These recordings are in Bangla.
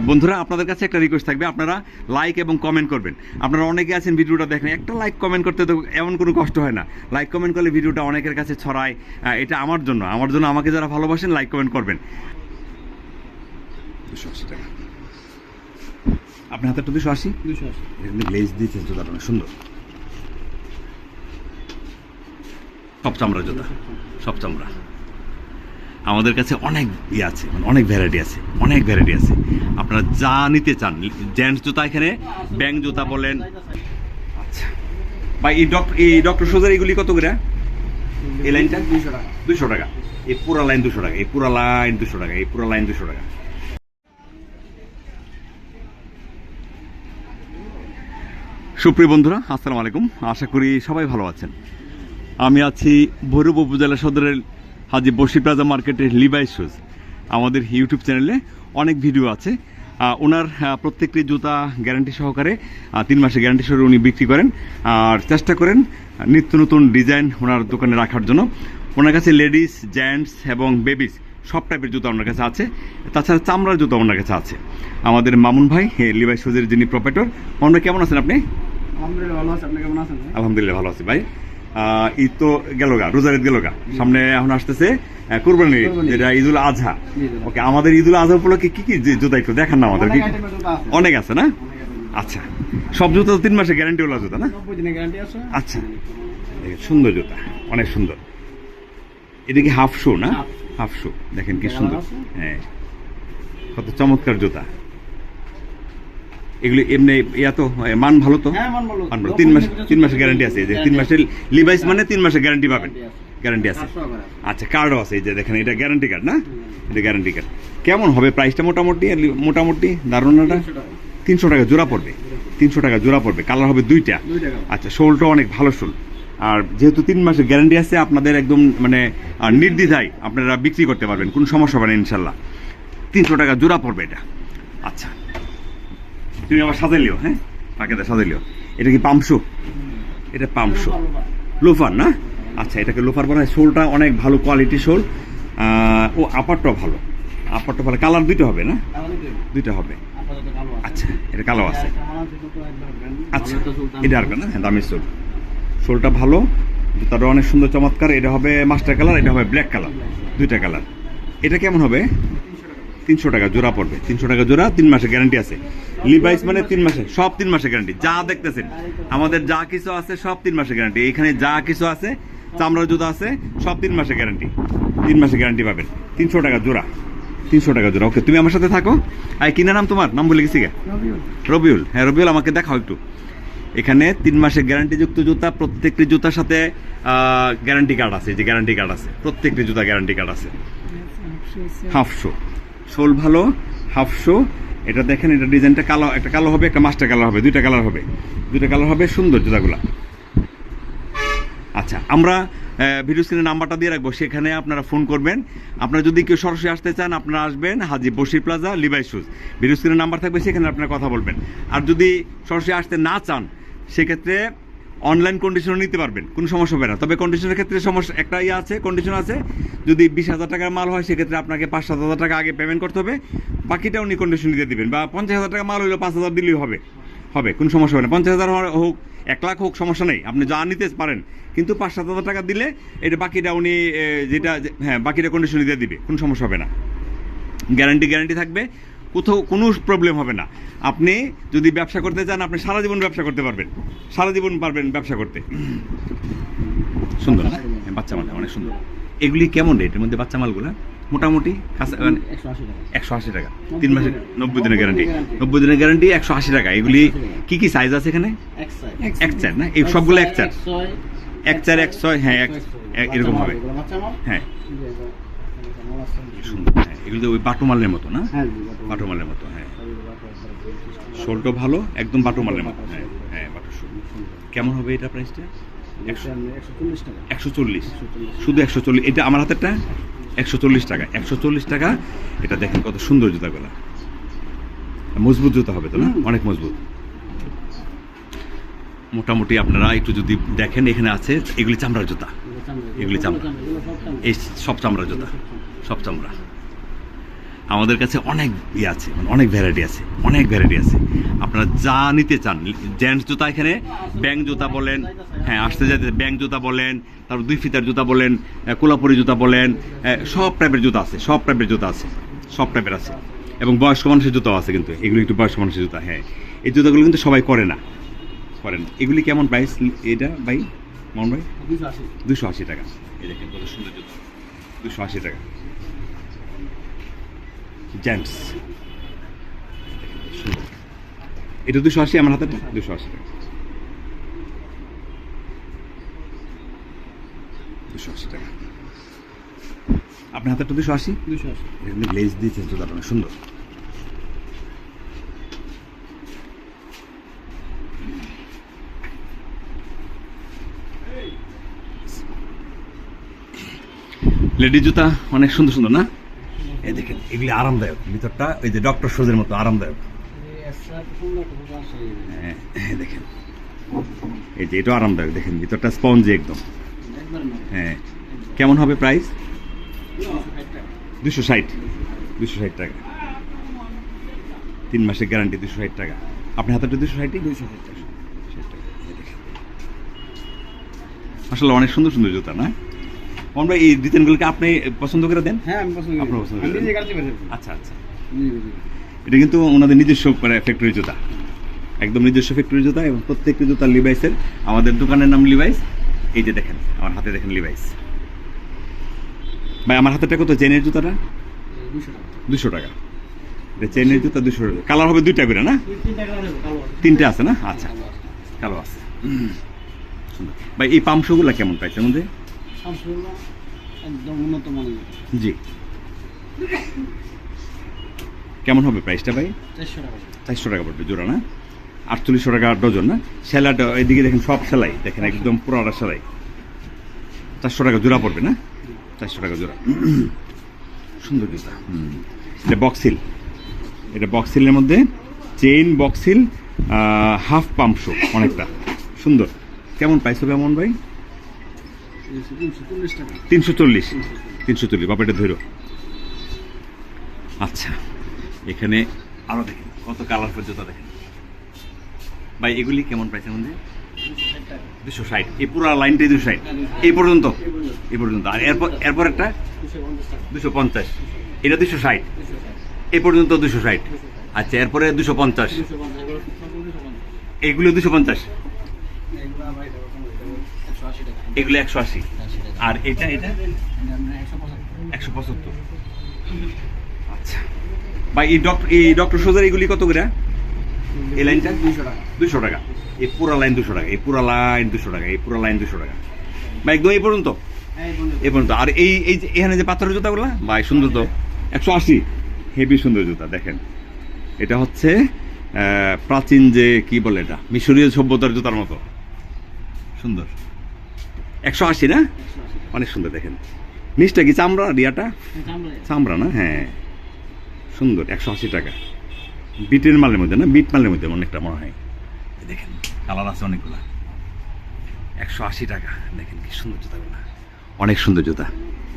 বন্ধুরা আপনাদের কাছে একটা রিকোয়েস্ট থাকবে। আপনারা লাইক এবং কমেন্ট করবেন। আপনারা অনেকে আছেন ভিডিওটা দেখেন একটা লাইক কমেন্ট করতে তো এমন কোনো কষ্ট হয় না। লাইক কমেন্ট করলে ভিডিওটা অনেকের কাছে ছড়ায়। এটা আমার জন্য। আমার জন্য আমাকে যারা ভালোবাসেন লাইক কমেন্ট করবেন। আপনার হাতে দুশো আশি? দুশো আশি। গ্লেজ দিয়েছেন জুতাটা অনেক সুন্দর। সব চামড়া জুতা। সব চামড়া। আমাদের কাছে অনেক ইয়ে আছে মানে অনেক ভ্যারাইটি আছে অনেক ভ্যারাইটি আছে। আপনারা যা নিতে চান জেন্টস জুতা এখানে ব্যাং জুতা বলেন। আচ্ছা। ভাই এই ডক্টর এই ডক্টর সোজার এগুলি কত করে? এই লাইনটা? দুশো টাকা। দুশো টাকা। এই পুরা লাইন দুশো টাকা এই পুরা লাইন দুশো টাকা এই পুরা লাইন দুশো টাকা। সুপ্রিয় বন্ধুরা আসসালামু আলাইকুম। আশা করি সবাই ভালো আছেন। আমি আছি ভৈরব উপজেলা সদরের হাজি বসি প্লাজা মার্কেটের লিভাই শুজ। আমাদের ইউটিউব চ্যানেলে অনেক ভিডিও আছে। ওনার প্রত্যেকটি জুতা গ্যারান্টি সহকারে তিন মাসের গ্যারান্টি সহকারে উনি বিক্রি করেন। আর চেষ্টা করেন নিত্য নতুন ডিজাইন ওনার দোকানে রাখার জন্য। ওনার কাছে লেডিস জেন্টস এবং বেবিস সব টাইপের জুতা ওনার কাছে আছে। তাছাড়া চামড়ার জুতা ওনার কাছে আছে। আমাদের মামুন ভাই হে, লিভাই শুজের যিনি প্রপারেটর মামুন ভাই কেমন আছেন আপনি? আলহামদুলিল্লাহ ভালো আছে। আপনি কেমন আছেন? আলহামদুলিল্লাহ ভালো আছি ভাই। ঈদ তো গেল গা রোজার ঈদ গেল গা। সামনে এখন আসতেছে আহ, কুরবানি ঈদ, যেটা ঈদুল আজহা। ওকে আমাদের ঈদুল আজহা উপলক্ষে কি কি জুতা একটু দেখান না আমাদের অনেক আছে। না? আচ্ছা সব জুতা তিন মাসের গ্যারান্টি ওলা জুতা না? আচ্ছা সুন্দর জুতা অনেক সুন্দর। এদিকে হাফ শু না? Half shoe. দেখেন কি সুন্দর। হ্যাঁ কত চমৎকার জুতা। এগুলি এমনি ইয়া তো মান ভালো তো? হ্যাঁ, মান ভালো। তিন মাস তিন মাসের গ্যারান্টি আছে এই যে তিন মাসের লিভাইস মানে তিন মাসের গ্যারান্টি পাবেন। গ্যারান্টি আছে। আচ্ছা কার্ডও আছে এই যে দেখেন এটা গ্যারান্টি কার্ড না? এটা গ্যারান্টি কার্ড কেমন হবে প্রাইসটা মোটামুটি? মোটামুটি ধারণাটা? তিনশো টাকা। জোড়া পড়বে। তিনশো টাকা জোড়া পড়বে। কালার হবে দুইটা। আচ্ছা শোলটা অনেক ভালো শোল। আর যেহেতু তিন মাসের গ্যারান্টি আছে আপনাদের একদম মানে নির্দ্বিধায় আপনারা বিক্রি করতে পারবেন। কোনো সমস্যা হবে না ইনশাল্লাহ। তিনশো টাকা জোড়া পড়বে এটা। আচ্ছা তুমি আবার সাজাইলিও হ্যাঁ? পাকেটা সাজাইলিও এটা কি পামশো এটা পামশো লোফার না? আচ্ছা এটাকে লোফার বলা হয়। শোলটা অনেক ভালো কোয়ালিটি শোল। ও আপারটাও ভালো। আপারটা ভালো। কালার দুইটা হবে না? দুইটা হবে। আচ্ছা এটা কালো আছে। আচ্ছা। এটা আর না? হ্যাঁ দামি শোল। শোলটা ভালো। জুতাটা অনেক সুন্দর চমৎকার। এটা হবে মাস্টার কালার এটা হবে ব্ল্যাক কালার। দুইটা কালার। এটা কেমন হবে? তিনশো টাকা জোড়া পড়বে। তিনশো টাকা জোড়া তিন মাসে গ্যারান্টি আছে। লিভাইস মানে তিন মাসে সব তিন মাসের গ্যারান্টি যা দেখতেছেন আমাদের যা কিছু আছে সব তিন মাসের গ্যারান্টি এখানে যা কিছু আছে চামড়ার জুতো আছে সব তিন মাসে গ্যারান্টি তিন মাসে গ্যারান্টি পাবেন। তিনশো টাকা জোড়া। তিনশো টাকা জোড়া। ওকে তুমি আমার সাথে থাকো। আর কিনা নাম তোমার? নাম বলে গেছি রবিউল। রবিউল। হ্যাঁ রবিউল আমাকে দেখাও একটু। এখানে তিন মাসের গ্যারান্টিযুক্ত জুতা প্রত্যেকটি জুতার সাথে গ্যারান্টি কার্ড আছে। যে গ্যারান্টি কার্ড আছে। প্রত্যেকটি জুতা গ্যারান্টি কার্ড আছে। হাফ শো শোল ভালো, হাফ শো। এটা দেখেন, এটা ডিজাইনটা কালো, একটা কালো হবে, একটা মাস্টার কালার হবে, দুইটা কালার হবে। দুইটা কালার হবে সুন্দর জুতাগুলা আচ্ছা আমরা ভিডিও স্ক্রিনে নাম্বারটা দিয়ে রাখব, সেখানে আপনারা ফোন করবেন। আপনারা যদি কেউ সরাসরি আসতে চান, আপনারা আসবেন Haji Basir plaza Levi shoes video স্ক্রিনে নাম্বার থাকবে, সেখানে আপনারা কথা বলবেন। আর যদি সরাসরি আসতে না চান, সেক্ষেত্রে অনলাইন কন্ডিশনও নিতে পারবেন, কোনো সমস্যা হবে না। তবে কন্ডিশনের ক্ষেত্রে সমস্যা, একটা ইয়ে আছে কন্ডিশন আছে, যদি বিশ হাজার টাকার মাল হয়, সেক্ষেত্রে আপনাকে পাঁচ সাত হাজার টাকা আগে পেমেন্ট করতে হবে। বাকিটা উনি কন্ডিশন দিয়ে দেবেন, বা পঞ্চাশ হাজার টাকা মাল হইল পাঁচ হাজার দিলেই হবে। হবে, কোনো সমস্যা হবে না। পঞ্চাশ হাজার হোক, এক লাখ হোক, সমস্যা নেই। আপনি যা নিতে পারেন, কিন্তু পাঁচ সাত হাজার টাকা দিলে এটা বাকিটা উনি যেটা হ্যাঁ বাকিটা কন্ডিশন দিয়ে দিবে, কোনো সমস্যা হবে না। গ্যারান্টি গ্যারান্টি থাকবে। কোথাও কোনো প্রবলেম হবে না। আপনি যদি ব্যবসা করতে চান, আপনি সারা জীবন ব্যবসা করতে পারবেন। সারা জীবন পারবেন ব্যবসা করতে। সুন্দর বাচ্চা মাল, অনেক সুন্দর। এগুলি কেমন রেটের মধ্যে বাচ্চা মালগুলো? মোটামুটি মানে একশো আশি টাকা। তিন মাসে নব্বই দিনের গ্যারান্টি নব্বই দিনের গ্যারান্টি একশো আশি টাকা। এগুলি কি কি সাইজ আছে এখানে? এক চার না? এই সবগুলো এক চার। এক চার, এক ছয় হ্যাঁ এক এরকম হবে? হ্যাঁ। সুন্দর। এগুলো তো ওই বাটুমালের মতো না? হ্যাঁ, বাটুমালের মতো হ্যাঁ। শোলটা ভালো একদম বাটুমালের মতো হ্যাঁ হ্যাঁ বাটু শোল। কেমন হবে এটা প্রাইসটা একশো চল্লিশ শুধু একশো চল্লিশ এটা আমার হাতেরটা? একশো চল্লিশ টাকা। একশো চল্লিশ টাকা এটা দেখেন কত সুন্দর জুতাগুলো। মজবুত জুতা হবে তো না? অনেক মজবুত। মোটামুটি আপনারা একটু যদি দেখেন এখানে আছে এগুলি চামড়ার জুতা। এগুলি চামড়া। এই সব চামড়া জুতা। সব চামড়া। আমাদের কাছে অনেক ইয়ে আছে মানে অনেক ভ্যারাইটি আছে অনেক ভ্যারাইটি আছে। আপনারা যা নিতে চান জেন্টস জুতা এখানে ব্যাং জুতা বলেন হ্যাঁ আসতে যেতে ব্যাং জুতা বলেন তারপর দুই ফিতার জুতা বলেন কোলাপুরি জুতা বলেন সব টাইপের জুতা আছে সব টাইপের জুতা আছে সব টাইপের আছে। এবং বয়স্ক মানুষের জুতাও আছে কিন্তু এগুলো একটু বয়স্ক মানুষের জুতা হ্যাঁ। এই জুতাগুলো কিন্তু সবাই করে না করেন। এগুলি কেমন প্রাইস এটা ভাই মন ভাই? দুশো আশি। দুশো আশি টাকা। এই দেখেন কত সুন্দর জুতো। দুশো আশি টাকা। জেন্টস এটা দুশো আশি আমার হাতে? দুশো আশি। টাকা দুশো আশি টাকা। আপনার দুশো আশি? দুশো আশি। এখানে গ্লেজ দিয়েছে জুতাটা অনেক সুন্দর। লেডি জুতা অনেক সুন্দর সুন্দর না? এই দেখেন এগুলি আরামদায়ক। ভিতরটা ওই যে ডক্টর সুজের মতো আরামদায়ক। হ্যাঁ, দেখেন। এই যে এটাও আরামদায়ক দেখেন ভিতরটা স্পঞ্জি একদম। হ্যাঁ কেমন হবে প্রাইস? দুশো ষাট দুশো ষাট টাকা। তিন মাসের গ্যারান্টি দুশো ষাট টাকা। আপনি হাতেটা দুশো ষাটই? দুশো ষাট টাকা। আসলে অনেক সুন্দর সুন্দর জুতা না? আমরা এই ডিজাইনগুলোকে আপনি পছন্দ করে দেন? হ্যাঁ আমি পছন্দ করি। পছন্দ করেন? আচ্ছা আচ্ছা। এটা কিন্তু ওনাদের নিজস্ব ফ্যাক্টরি জুতা। একদম নিজস্ব ফ্যাক্টরি জুতা এবং প্রত্যেকটি জুতা লিভাইসের আমাদের দোকানের নাম লিভাইস এই যে দেখেন আমার হাতে দেখেন লিভাইস ভাই আমার হাতেটা কত? চেনের জুতাটা? দুশো টাকা। এটা চেনের জুতা দুশো টাকা। কালার হবে দুইটা করে না। তিনটে আছে না? আচ্ছা কালো আছে। ভাই এই পামশোগুলো কেমন পাইছে মধ্যে শামসুল্লাহ একদম উন্নত মানের। জি। কেমন হবে প্রাইসটা ভাই? চারশো টাকা চারশো টাকা পড়বে জোড়া না? আটচল্লিশশো টাকা ডজন না? সেলাটা এদিকে দেখেন সব সেলাই দেখেন একদম পুরোটা সেলাই। চারশো টাকা জোড়া পড়বে না? চারশো টাকা জোড়া। সুন্দর জুতা। এটা বক্সিল এটা বক্সিলের মধ্যে চেইন বক্সিল হাফ পাম্প শো অনেকটা। সুন্দর। কেমন প্রাইস হবে এমন ভাই? তিনশো চল্লিশ তিনশো চল্লিশ বাবা এটা ধরো আচ্ছা এখানে আরও দেখেন, কত কালারফুল জুতা দেখেন। ভাই, এগুলি কেমন প্রাইসের মধ্যে? দুশো ষাট। এই পুরো লাইনটাই দুশো ষাট। এই পর্যন্ত? এই পর্যন্ত। আর এরপর এরপর একটা? দুশো পঞ্চাশ। এটা দুশো ষাট। এই পর্যন্ত দুশো ষাট। আচ্ছা এরপরে দুশো পঞ্চাশ। এগুলো দুশো পঞ্চাশ। এগুলো একশো আশি। আর এটা এটা? একশো পঁচাত্তর। আচ্ছা। ভাই এই ডক্টর এই ডক্টর সোজার এগুলি কত করে? এই লাইনটা? দুশো টাকা। দুশো টাকা। এই পুরা লাইন দুশো টাকা এই পুরা লাইন দুশো টাকা এই পুরা লাইন দুশো টাকা। বা একদম এই পর্যন্ত? এই পর্যন্ত। আর এই এই যে এখানে যে পাথরের জুতাগুলো? ভাই সুন্দর তো। একশো আশি। হেভি সুন্দর জুতা দেখেন। এটা হচ্ছে প্রাচীন যে কি বলে এটা? মিশরীয় সভ্যতার জুতার মতো। সুন্দর। একশো আশি না? অনেক সুন্দর দেখেন। নিচটা কি চামড়া রিয়াটা? চামড়া না? হ্যাঁ। সুন্দর একশো আশি টাকা। বিটের মালের মধ্যে না? বিট মালের মধ্যে অনেকটা মনে হয়। দেখেন কালার আছে অনেকগুলা। একশো আশি টাকা। দেখেন কি সুন্দর জুতাগুলা। অনেক সুন্দর জুতা।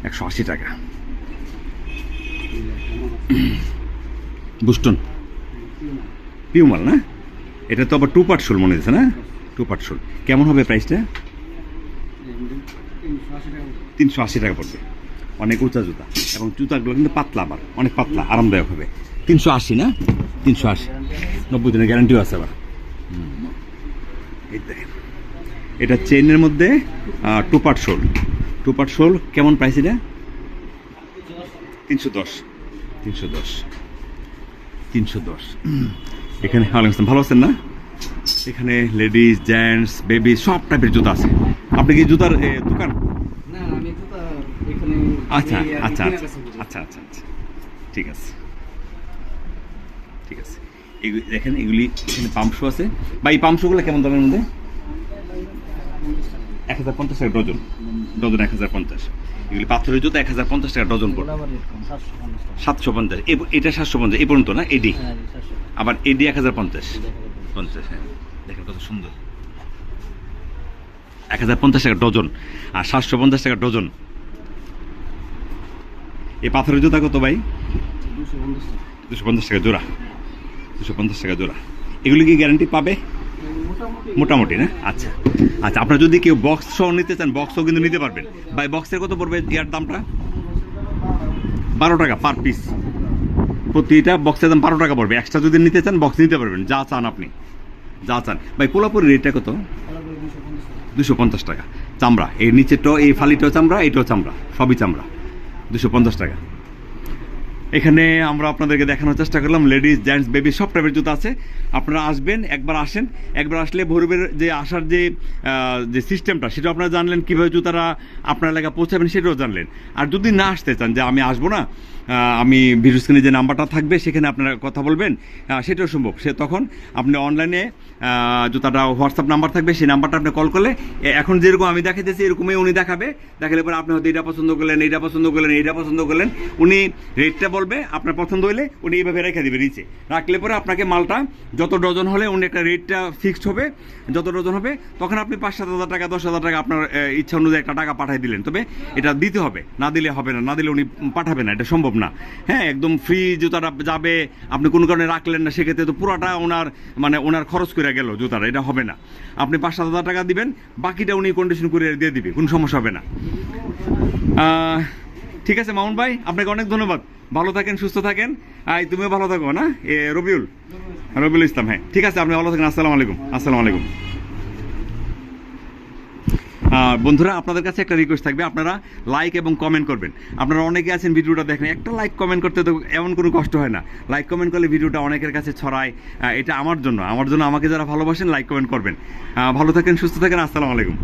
একশো আশি টাকা। বুস্টন। পিউমাল না? এটা তো আবার টু পার্ট শোল মনে হচ্ছে না? টু পার্ট শোল কেমন হবে প্রাইসটা? তিনশো আশি টাকা পড়বে। অনেক উঁচা জুতা। এবং জুতাগুলো কিন্তু পাতলা আবার, অনেক পাতলা, আরামদায়ক হবে। তিনশো আশি না? তিনশো আশি। নব্বই দিনের গ্যারান্টিও আছে আবার। এই এটা চেইনের মধ্যে two part sole. Two part sole কেমন প্রাইস এটা? তিনশো দশ। তিনশো দশ। তিনশো দশ। এখানে ভালো আছেন না? এখানে লেডিস, জেন্টস, বেবি, সব টাইপের জুতা আছে। আপনি কি জুতার দোকান? আচ্ছা আচ্ছা আচ্ছা আচ্ছা আচ্ছা ঠিক আছে। ঠিক আছে। এগুলি দেখেন এগুলি এখানে পাম্পশো আছে। বা এই পাম্পশোগুলো কেমন দামের মধ্যে? এক হাজার পঞ্চাশ টাকা ডজন। ডজন এক হাজার পঞ্চাশ। এগুলি পাথরের জুতো এক হাজার পঞ্চাশ টাকা ডজন পড়বে। ওটা আবার রেট কম, 750 টাকা। সাতশো পঞ্চাশ। এটা সাতশো পঞ্চাশ এই পর্যন্ত না? এডি? হ্যাঁ, 700 টাকা। আবার এডি এক হাজার পঞ্চাশ। পঞ্চাশ হ্যাঁ। দেখেন কত সুন্দর। এক হাজার পঞ্চাশ টাকা ডজন আর সাতশো পঞ্চাশ টাকা ডজন। এই পাথরের জুতা কত ভাই? দুশো পঞ্চাশ টাকা জোড়া। দুশো পঞ্চাশ টাকা জোড়া। এগুলি কি গ্যারান্টি পাবে? মোটামুটি না? আচ্ছা। আচ্ছা আপনার যদি কেউ বক্স সহ নিতে চান বক্সও কিন্তু নিতে পারবেন। ভাই বক্সের কত পড়বে ইয়ার দামটা? বারো টাকা পার পিস প্রতিটা বক্সের দাম বারো টাকা পড়বে। এক্সট্রা যদি নিতে চান বক্স নিতে পারবেন। যা চান আপনি। যা চান। ভাই কোলাপুরি রেটটা কত? দুশো পঞ্চাশ টাকা। চামড়া, এই নিচেরটাও, এই ফালিটাও চামড়া, এইটাও চামড়া, সবই চামড়া। দুশো পঞ্চাশ টাকা। এখানে আমরা আপনাদেরকে দেখানোর চেষ্টা করলাম, লেডিস, জেন্টস, বেবি, সব টাইপের জুতো আছে। আপনারা আসবেন, একবার আসেন। একবার আসলে ভোরবের যে আসার যে যে সিস্টেমটা সেটা আপনারা জানলেন, কীভাবে জুতারা আপনার এলাকা পৌঁছাবেন, সেটাও জানলেন। আর যদি না আসতে চান যে আমি আসব না আমি ভিডিও স্ক্রিনে যে নাম্বারটা থাকবে, সেখানে আপনারা কথা বলবেন। সেটাও সম্ভব। সে তখন আপনি অনলাইনে জুতাটা হোয়াটসঅ্যাপ নাম্বার থাকবে, সেই নাম্বারটা আপনি কল করলে এখন যেরকম আমি দেখাইতেছি, এরকমই উনি দেখাবে। দেখালে পরে আপনি হয়তো এটা পছন্দ করলেন এইটা পছন্দ করলেন এইটা পছন্দ করলেন। উনি রেটটা বলবে, আপনার পছন্দ হলে উনি এইভাবে রেখে দেবে নিচে। রাখলে পরে আপনাকে মালটা যত ডজন হলে উনি একটা রেটটা ফিক্সড হবে, যত ডজন হবে, তখন আপনি পাঁচ সাত হাজার টাকা, দশ হাজার টাকা আপনার ইচ্ছা অনুযায়ী একটা টাকা পাঠিয়ে দিলেন। তবে এটা দিতে হবে, না দিলে হবে না না দিলে উনি পাঠাবে না, এটা সম্ভব না হ্যাঁ একদম ফ্রি জুতাটা যাবে, আপনি কোনো কারণে রাখলেন না, সেক্ষেত্রে তো পুরোটা ওনার মানে ওনার খরচ করে গেল জুতাটা এটা হবে না। আপনি পাঁচ সাত হাজার টাকা দিবেন, বাকিটা উনি কন্ডিশন করে দিয়ে দিবে, কোনো সমস্যা হবে না। ঠিক আছে, মামুন ভাই, আপনাকে অনেক ধন্যবাদ। ভালো থাকেন, সুস্থ থাকেন। আই, তুমিও ভালো থাকো, না? এ, রবিউল। রবিউল ইসলাম হ্যাঁ ঠিক আছে, আপনি ভালো থাকেন, আসসালামু আলাইকুম আসসালামু আলাইকুম। বন্ধুরা, আপনাদের কাছে একটা রিকোয়েস্ট থাকবে। আপনারা লাইক এবং কমেন্ট করবেন। আপনারা অনেকে আছেন ভিডিওটা দেখেন, একটা লাইক কমেন্ট করতে তো এমন কোনো কষ্ট হয় না। লাইক কমেন্ট করলে ভিডিওটা অনেকের কাছে ছড়ায়। এটা আমার জন্য। আমার জন্য আমাকে যারা ভালোবাসেন লাইক কমেন্ট করবেন। ভালো থাকেন, সুস্থ থাকেন, আসসালামু আলাইকুম।